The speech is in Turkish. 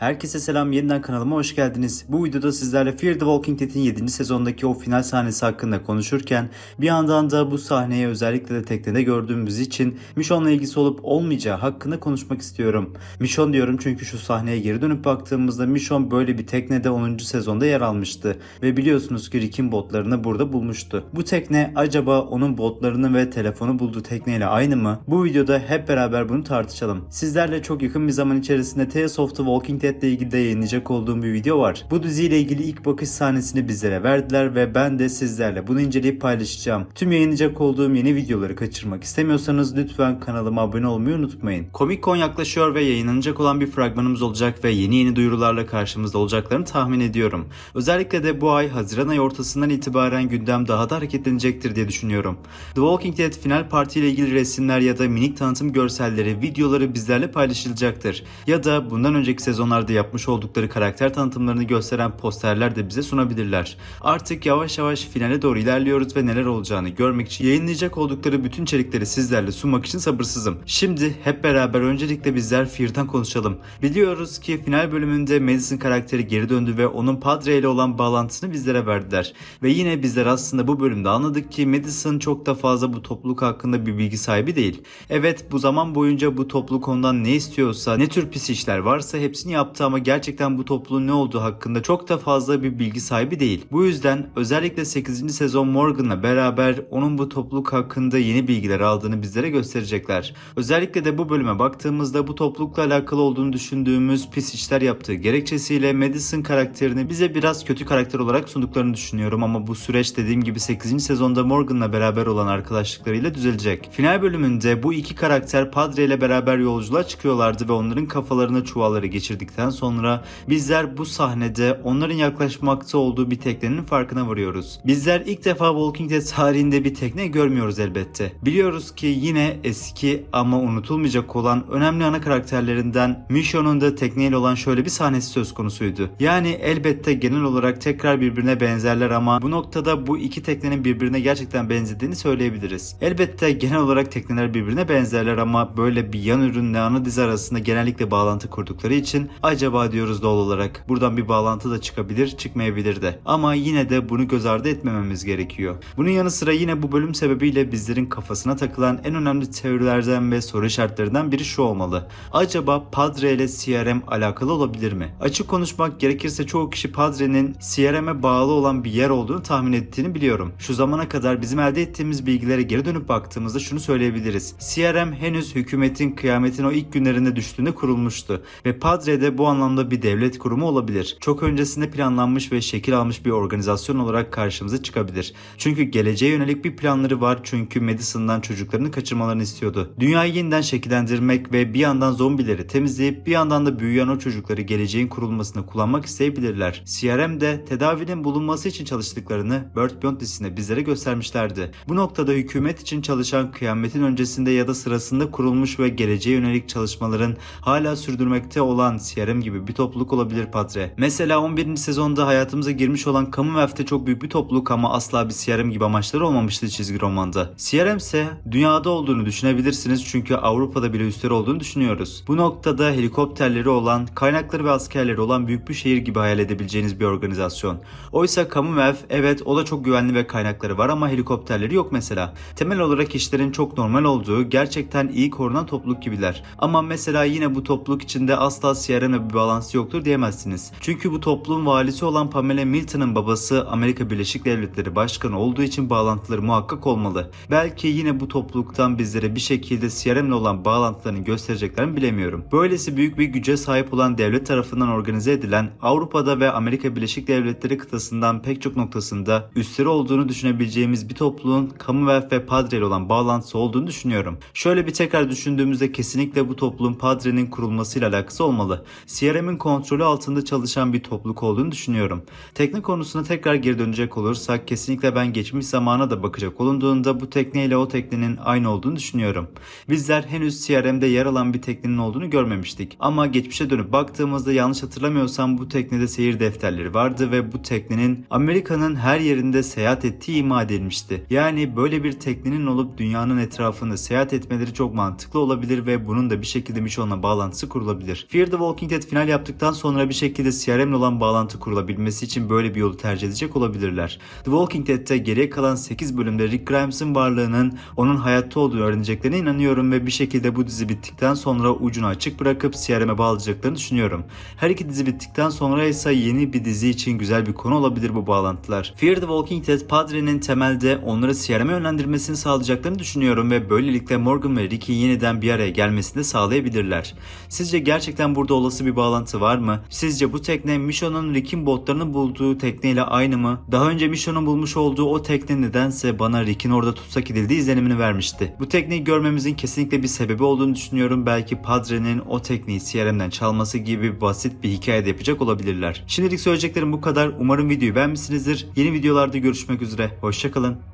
Herkese selam yeniden kanalıma hoş geldiniz. Bu videoda sizlerle Fear the Walking Dead'in 7. sezondaki o final sahnesi hakkında konuşurken bir yandan da bu sahneyi özellikle de teknede gördüğümüz için Michonne'la ilgisi olup olmayacağı hakkında konuşmak istiyorum. Michonne diyorum çünkü şu sahneye geri dönüp baktığımızda Michonne böyle bir teknede 10. sezonda yer almıştı ve biliyorsunuz ki Rick'in botlarını burada bulmuştu. Bu tekne acaba onun botlarını ve telefonu bulduğu tekneyle aynı mı? Bu videoda hep beraber bunu tartışalım. Sizlerle çok yakın bir zaman içerisinde Tales of the Walking Dead ile ilgili de yayınlayacak olduğum bir video var. Bu diziyle ilgili ilk bakış sahnesini bizlere verdiler ve ben de sizlerle bunu inceleyip paylaşacağım. Tüm yayınlayacak olduğum yeni videoları kaçırmak istemiyorsanız lütfen kanalıma abone olmayı unutmayın. Comic Con yaklaşıyor ve yayınlanacak olan bir fragmanımız olacak ve yeni yeni duyurularla karşımızda olacaklarını tahmin ediyorum. Özellikle de bu ay Haziran ayı ortasından itibaren gündem daha da hareketlenecektir diye düşünüyorum. The Walking Dead final parti ile ilgili resimler ya da minik tanıtım görselleri, videoları bizlerle paylaşılacaktır. Ya da bundan önceki sezonlarda yapmış oldukları karakter tanıtımlarını gösteren posterler de bize sunabilirler. Artık yavaş yavaş finale doğru ilerliyoruz ve neler olacağını görmek için yayınlayacak oldukları bütün içerikleri sizlerle sunmak için sabırsızım. Şimdi hep beraber öncelikle bizler Fear'dan konuşalım. Biliyoruz ki final bölümünde Madison karakteri geri döndü ve onun Padre ile olan bağlantısını bizlere verdiler. Ve yine bizler aslında bu bölümde anladık ki Madison çok da fazla bu topluluk hakkında bir bilgi sahibi değil. Evet bu zaman boyunca bu topluluk ondan ne istiyorsa, ne tür pis işler varsa hepsini yaptı ama gerçekten bu topluluğun ne olduğu hakkında çok da fazla bir bilgi sahibi değil. Bu yüzden özellikle 8. sezon Morgan'la beraber onun bu topluluk hakkında yeni bilgiler aldığını bizlere gösterecekler. Özellikle de bu bölüme baktığımızda bu toplulukla alakalı olduğunu düşündüğümüz pis işler yaptığı gerekçesiyle Madison karakterini bize biraz kötü karakter olarak sunduklarını düşünüyorum ama bu süreç dediğim gibi 8. sezonda Morgan'la beraber olan arkadaşlıklarıyla düzelecek. Final bölümünde bu iki karakter Padre ile beraber yolculuğa çıkıyorlardı ve onların kafalarına çuvalları geçirdikten sonra bizler bu sahnede onların yaklaşmakta olduğu bir teknenin farkına varıyoruz. Bizler ilk defa Walking Dead tarihinde bir tekne görmüyoruz elbette. Biliyoruz ki yine eski ama unutulmayacak olan önemli ana karakterlerinden Michonne'un da tekneyle olan şöyle bir sahnesi söz konusuydu. Yani elbette genel olarak tekrar birbirine benzerler ama bu noktada bu iki teknenin birbirine gerçekten benzediğini söyleyebiliriz. Elbette genel olarak tekneler birbirine benzerler ama böyle bir yan ürünle ana dizi arasında genellikle bağlantı kurdukları için acaba diyoruz doğal olarak buradan bir bağlantı da çıkabilir çıkmayabilir de. Ama yine de bunu göz ardı etmememiz gerekiyor. Bunun yanı sıra yine bu bölüm sebebiyle bizlerin kafasına takılan en önemli teorilerden ve soru işaretlerinden biri şu olmalı. Acaba Padre ile CRM alakalı olabilir mi? Açık konuşmak gerekirse çoğu kişi Padre'nin CRM'e bağlı olan bir yer olduğunu tahmin ettiğini biliyorum. Şu zamana kadar bizim elde ettiğimiz bilgilere geri dönüp baktığımızda şunu söyleyebiliriz. CRM henüz hükümetin kıyametin o ilk günlerinde düştüğünde kurulmuştu ve Padre bu anlamda bir devlet kurumu olabilir. Çok öncesinde planlanmış ve şekil almış bir organizasyon olarak karşımıza çıkabilir. Çünkü geleceğe yönelik bir planları var çünkü Madison'dan çocuklarını kaçırmalarını istiyordu. Dünyayı yeniden şekillendirmek ve bir yandan zombileri temizleyip bir yandan da büyüyen o çocukları geleceğin kurulmasına kullanmak isteyebilirler. CRM de tedavinin bulunması için çalıştıklarını Bird Beyond dizisinde bizlere göstermişlerdi. Bu noktada hükümet için çalışan kıyametin öncesinde ya da sırasında kurulmuş ve geleceğe yönelik çalışmaların hala sürdürmekte olan CRM gibi bir topluluk olabilir Padre. Mesela 11. sezonda hayatımıza girmiş olan Commonwealth'te çok büyük bir topluluk ama asla bir CRM gibi amaçları olmamıştı çizgi romanda. CRM ise dünyada olduğunu düşünebilirsiniz çünkü Avrupa'da bile üstleri olduğunu düşünüyoruz. Bu noktada helikopterleri olan, kaynakları ve askerleri olan büyük bir şehir gibi hayal edebileceğiniz bir organizasyon. Oysa Commonwealth evet o da çok güvenli ve kaynakları var ama helikopterleri yok mesela. Temel olarak işlerin çok normal olduğu, gerçekten iyi korunan topluluk gibiler. Ama mesela yine bu topluluk içinde asla CRM'le bir bağlantısı yoktur diyemezsiniz. Çünkü bu topluluğun valisi olan Pamela Milton'ın babası Amerika Birleşik Devletleri Başkanı olduğu için bağlantıları muhakkak olmalı. Belki yine bu topluluktan bizlere bir şekilde CRM'le olan bağlantılarını göstereceklerini bilemiyorum. Böylesi büyük bir güce sahip olan devlet tarafından organize edilen Avrupa'da ve Amerika Birleşik Devletleri kıtasından pek çok noktasında üstleri olduğunu düşünebileceğimiz bir topluluğun Commonwealth ve Padre ile olan bağlantısı olduğunu düşünüyorum. Şöyle bir tekrar düşündüğümüzde kesinlikle bu topluluğun Padre'nin kurulmasıyla alakası olmalı. CRM'in kontrolü altında çalışan bir topluluk olduğunu düşünüyorum. Tekne konusuna tekrar geri dönecek olursak kesinlikle ben geçmiş zamana da bakacak olunduğunda bu tekne ile o teknenin aynı olduğunu düşünüyorum. Bizler henüz CRM'de yer alan bir teknenin olduğunu görmemiştik. Ama geçmişe dönüp baktığımızda yanlış hatırlamıyorsam bu teknede seyir defterleri vardı ve bu teknenin Amerika'nın her yerinde seyahat ettiği ima edilmişti. Yani böyle bir teknenin olup dünyanın etrafında seyahat etmeleri çok mantıklı olabilir ve bunun da bir şekilde Michonne'la bağlantısı kurulabilir. Fear the Walking Walking Dead final yaptıktan sonra bir şekilde CRM'le olan bağlantı kurulabilmesi için böyle bir yolu tercih edecek olabilirler. The Walking Dead'te geriye kalan 8 bölümde Rick Grimes'in varlığının onun hayatta olduğunu öğreneceklerine inanıyorum ve bir şekilde bu dizi bittikten sonra ucunu açık bırakıp CRM'e bağlayacaklarını düşünüyorum. Her iki dizi bittikten sonra ise yeni bir dizi için güzel bir konu olabilir bu bağlantılar. Fear the Walking Dead Padre'nin temelde onları CRM'e yönlendirmesini sağlayacaklarını düşünüyorum ve böylelikle Morgan ve Rick'in yeniden bir araya gelmesini de sağlayabilirler. Sizce gerçekten burada olası bir bağlantı var mı? Sizce bu tekne Michonne'un Rick'in botlarını bulduğu tekneyle aynı mı? Daha önce Michonne'un bulmuş olduğu o tekne nedense bana Rick'in orada tutsak edildiği izlenimini vermişti. Bu tekneyi görmemizin kesinlikle bir sebebi olduğunu düşünüyorum. Belki Padre'nin o tekneyi CRM'den çalması gibi basit bir hikaye de yapacak olabilirler. Şimdilik söyleyeceklerim bu kadar. Umarım videoyu beğenmişsinizdir. Yeni videolarda görüşmek üzere. Hoşçakalın.